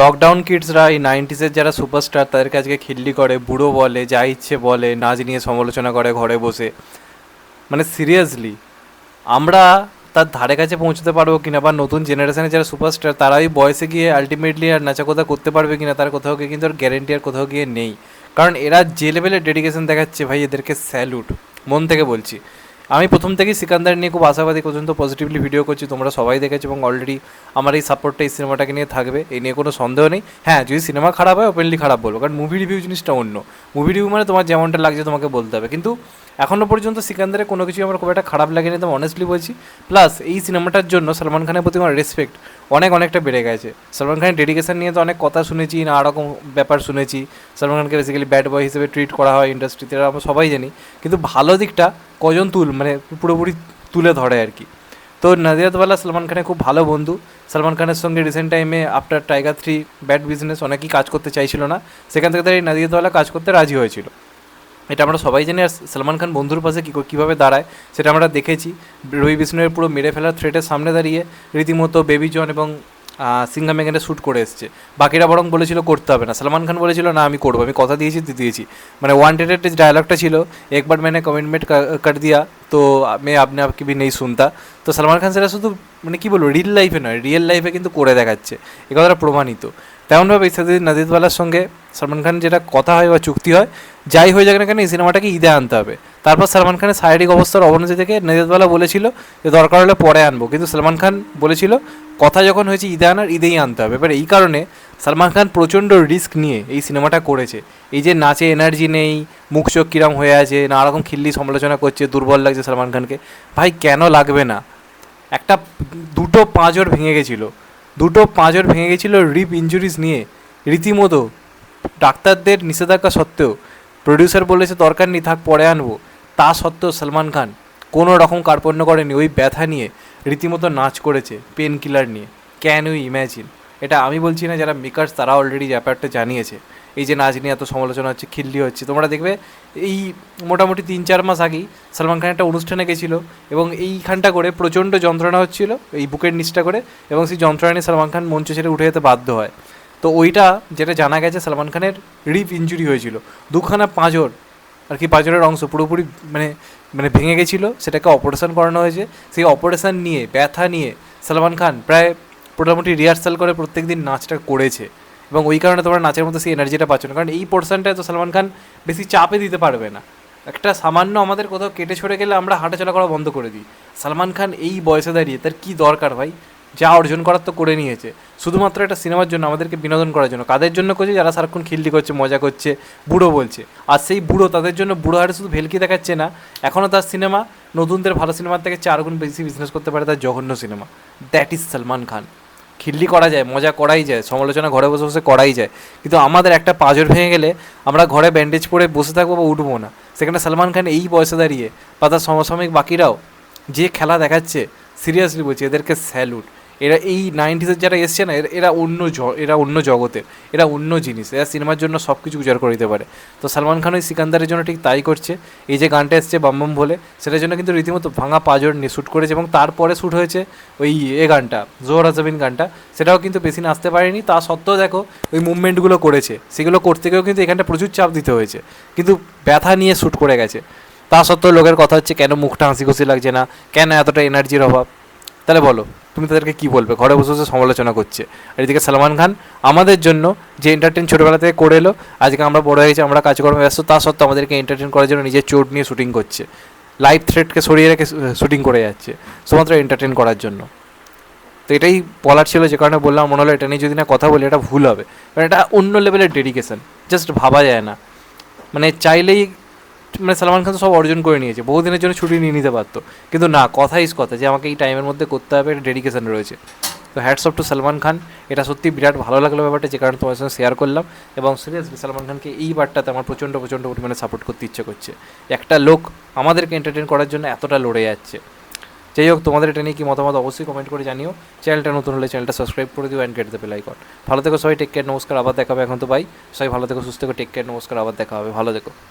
Lockdown কিডসরা এই নাইনটিসের যারা superstar তাদেরকে আজকে খিল্লি করে, বুড়ো বলে, যা ইচ্ছে বলে, নাচ নিয়ে সমালোচনা করে ঘরে বসে। মানে সিরিয়াসলি আমরা তার ধারে কাছে পৌঁছতে পারব কিনা বা নতুন জেনারেশনের যারা সুপারস্টার তারাই বয়সে গিয়ে আলটিমেটলি আর নাচা কোথা করতে পারবে কিনা, তার কোথাও গিয়ে কিন্তু আর গ্যারেন্টি আর কোথাও গিয়ে নেই। কারণ এরা যে লেভেলের ডেডিকেশন দেখাচ্ছে, ভাই, এদেরকে স্যালুট মন থেকে বলছি। আমি প্রথম থেকেই সিকান্দার নিয়ে খুব আশাবাদী পর্যন্ত পজিটিভলি ভিডিও করছি, তোমরা সবাই দেখেছ এবং অলরেডি আমার এই সাপোর্টটা এই সিনেমাটাকে নিয়ে থাকবে, এই নিয়ে কোনো সন্দেহ নেই। হ্যাঁ যদি সিনেমা খারাপ হয় ওপেনলি খারাপ বলব, কারণ মুভি রিভিউ জিনিসটা অন্য। মুভি রিভিউ মানে তোমার যেমনটা লাগছে তোমাকে বলতে হবে। কিন্তু এখনও পর্যন্ত সিকান্দারে কোনো কিছু আমার খুব একটা খারাপ লাগেনি, তো অনেস্টলি বলছি। প্লাস এই সিনেমাটার জন্য সলমান খানের প্রতি আমার রেসপেক্ট অনেক অনেকটা বেড়ে গেছে। সলমান খানের ডেডিকেশন নিয়ে তো অনেক কথা শুনেছি, না রকম ব্যাপার শুনেছি। সলমান খানকে বেসিক্যালি ব্যাড বয় হিসেবে ট্রিট করা হয় ইন্ডাস্ট্রিতে আমরা সবাই জানি। কিন্তু ভালো দিকটা কজন তুল মানে পুরোপুরি তুলে ধরে আর কি। তো নাজিরাতওয়ালা সলমান খানের খুব ভালো বন্ধু। সলমান খানের সঙ্গে রিসেন্ট টাইমে after Tiger three bad business অনেকেই কাজ করতে চাইছিল না। সেখান থেকে তারা এই নাদিয়াতওয়ালা কাজ করতে রাজি হয়েছিল। এটা আমরা সবাই জানি। আর সালমান খান বন্ধুর পাশে কী কীভাবে দাঁড়ায়, সেটা আমরা দেখেছি। রবি বিষ্ণুয়ের পুরো মেরে ফেলার থ্রেটের সামনে দাঁড়িয়ে রীতিমতো বেবি জন এবং সিঙ্গাম এখানে শ্যুট করে এসছে। বাকিরা বরং বলেছিল, করতে হবে না। সালমান খান বলেছিল, না, আমি করব। আমি কথা দিয়েছি দিয়েছি। মানে ওয়ান্টেডের যে ডায়লগটা ছিল একবার মানে কমিটমেন্ট কাট দিয়া, তো মে আপনি আপকে ভি নেই শুনতা। তো সালমান খান সেটা শুধু মানে কী বলব রিল লাইফে নয় রিয়েল লাইফে কিন্তু করে দেখাচ্ছে। এ কথাটা প্রমাণিত। তেমনভাবে ইসাদি নাদিদওয়ালার সঙ্গে সলমান খান যেটা কথা হয় বা চুক্তি হয়, যাই হয়ে যাক না কেন এই সিনেমাটাকে ঈদে আনতে হবে। তারপর সলমান খানের শারীরিক অবস্থার অবনতি থেকে নাদিদওয়ালা বলেছিল যে দরকার হলে পরে আনব, কিন্তু সলমান খান বলেছিল কথা যখন হয়েছে ঈদে আনার ঈদেই আনতে হবে। এবার এই কারণে সলমান খান প্রচণ্ড রিস্ক নিয়ে এই সিনেমাটা করেছে। এই যে নাচে এনার্জি নেই, মুখ চোখ কিরম হয়ে আছে নানা রকম খিল্লি সমালোচনা করছে, দুর্বল লাগছে সলমান খানকে। ভাই কেন লাগবে না? একটা দুটো পাঁজর ভেঙে গেছিল। দুটো পাঁজর ভেঙে গেছিল রিপ ইঞ্জুরিজ নিয়ে। রীতিমতো ডাক্তারদের নিষেধাজ্ঞা সত্ত্বেও প্রডিউসার বলেছে, দরকার নেই, থাক, পরে আনব। তা সত্ত্বেও সলমান খান কোনো রকম কার্পণ্য করেনি। ওই ব্যথা নিয়ে রীতিমতো নাচ করেছে পেন কিলার নিয়ে। Can you imagine? এটা আমি বলছি না, যারা মেকার্স তারা অলরেডি ব্যাপারটা জানিয়েছে। এই যে নাচ নিয়ে এত সমালোচনা হচ্ছে, খিল্লি হচ্ছে, তোমরা দেখবে এই মোটামুটি তিন চার মাস আগেই সলমান খান একটা অনুষ্ঠানে গেছিল এবং এইখানটা করে প্রচণ্ড যন্ত্রণা হচ্ছিল, এই বুকের নিচটা করে এবং সেই যন্ত্রণা নিয়ে সালমান খান মঞ্চ ছেড়ে উঠে যেতে বাধ্য হয়। তো ওইটা যেটা জানা গেছে, সালমান খানের রিপ ইঞ্জুরি হয়েছিল। দুখানা পাঁজর, আর কি পাঁজরের অংশ পুরোপুরি মানে মানে ভেঙে গেছিল, সেটাকে অপারেশন করানো হয়েছে। সেই অপারেশন নিয়ে, ব্যথা নিয়ে সালমান খান প্রায় মোটামুটি রিহার্সাল করে প্রত্যেক দিন নাচটা করেছে। এবং ওই কারণে তোমরা নাচের মধ্যে সেই এনার্জিটা পাচ্ছ না। কারণ এই পোর্শনটায় তো সলমান খান বেশি চাপে দিতে পারবে না। একটা সামান্য আমাদের কোথাও কেটে ছড়ে গেলে আমরা হাঁটাচলা করা বন্ধ করে দিই। সালমান খান এই বয়সে দাঁড়িয়ে তার কী দরকার ভাই? যা অর্জন করার তো করে নিয়েছে। শুধুমাত্র একটা সিনেমার জন্য আমাদেরকে বিনোদন করার জন্য। কাদের জন্য করছে? যারা সারাক্ষণ খিল্লি করছে, মজা করছে, বুড়ো বলছে। আর সেই বুড়ো তাদের জন্য বুড়ো হারে শুধু ভেলকি দেখাচ্ছে না এখনও তার সিনেমা নতুনদের ভালো সিনেমার থেকে চার গুণ বেশি বিজনেস করতে পারে তার জঘন্য cinema that is Salman Khan. খিল্লি করা যায়, মজা করাই যায়, সমালোচনা ঘরে বসে বসে করাই যায়। কিন্তু আমাদের একটা পাঁজর ভেঙে গেলে আমরা ঘরে ব্যান্ডেজ পরে বসে থাকব বা উঠবো না। সেখানে সালমান খান এই বয়সে দাঁড়িয়ে বা তার সমসাময়িক বাকিরাও যে খেলা দেখাচ্ছে সিরিয়াসলি বলছি, এদেরকে স্যালুট এরা এই নাইনটিসের যারা এসছে না, এরা- অন্য এরা অন্য জগতের এরা অন্য জিনিস, এরা সিনেমার জন্য সব কিছু উজাড় করে দিতে পারে। তো সালমান খান ওই সিকান্দারের জন্য ঠিক তাই করছে। এই যে গানটা এসছে বাম বাম বলে, সেটার জন্য কিন্তু রীতিমতো ভাঙা পাঁজর নিয়ে শ্যুট করেছে এবং তারপরে শ্যুট হয়েছে ওই এ গানটা, জোহর আজমিন গানটা। সেটাও কিন্তু বেশি নাচতে পারেনি, তা সত্ত্বেও দেখো ওই মুভমেন্টগুলো করেছে। সেগুলো করতে গিয়েও কিন্তু এখানটা প্রচুর চাপ দিতে হয়েছে। কিন্তু ব্যথা নিয়ে শ্যুট করে গেছে। তা সত্ত্বেও লোকের কথা হচ্ছে, কেন মুখটা হাসি খুশি লাগছে না? কেন এতটা এনার্জির অভাব? তাহলে বলো, তুমি তাদেরকে কি বলবে? ঘরে বসে বসে সমালোচনা করছে। আর এদিকে সালমান খান, আমাদের জন্য যে এন্টারটেন ছোটোবেলা থেকে করে এলো, আজকে আমরা বড় হয়েছি, আমরা কাজকর্মে ব্যস্ত, তা সত্ত্বেও আমাদেরকে এন্টারটেন করার জন্য নিজের চোট নিয়ে শুটিং করছে। লাইভ থ্রেডকে সরিয়ে রেখে শুটিং করে যাচ্ছে। শুধুমাত্র এন্টারটেন করার জন্য। তো এটাই বলার ছিল, যে কারণে বললাম, মনে হলো এটা নিয়ে যদি না কথা বলি, এটা ভুল হবে। কারণ এটা অন্য লেভেলের ডেডিকেশন জাস্ট ভাবা যায় না। মানে চাইলেই মানে সালমান খান তো সব অর্জন করে নিয়েছে। বহুদিনের জন্য ছুটি নিয়ে নিতে পারতো। কিন্তু না, কথা ইস কথা, যে আমাকে এই টাইমের মধ্যে করতে হবে, একটা ডেডিকেশন রয়েছে। তো hats off to Salman Khan. এটা সত্যি বিরাট ভালো লাগল ব্যাপারটা, যে কারণে তোমার সঙ্গে শেয়ার করলাম। এবং সিরিয়াসলি সালমান খানকে এই বারটাতে আমার প্রচণ্ড প্রচণ্ড পরিমাণে সাপোর্ট করতে ইচ্ছে করছে। একটা লোক আমাদেরকে এন্টারটেন করার জন্য এতটা লড়ে যাচ্ছে। যাই হোক, তোমাদের এটা নিয়ে কি মতামত অবশ্যই কমেন্ট করে জানিও। চ্যানেলটা নতুন হলে চ্যানেলটা সাবস্ক্রাইব করে দিও অ্যান্ড গেট দেবে বেল আইকন ভালো থেকো সবাই টেক কেয়ার নমস্কার, আবার দেখা হবে এখন তো বাই সবাই ভালো থেকো, সুস্থ থেকো টেক কেয়ার নমস্কার, আবার দেখা হবে। ভালো থেকো।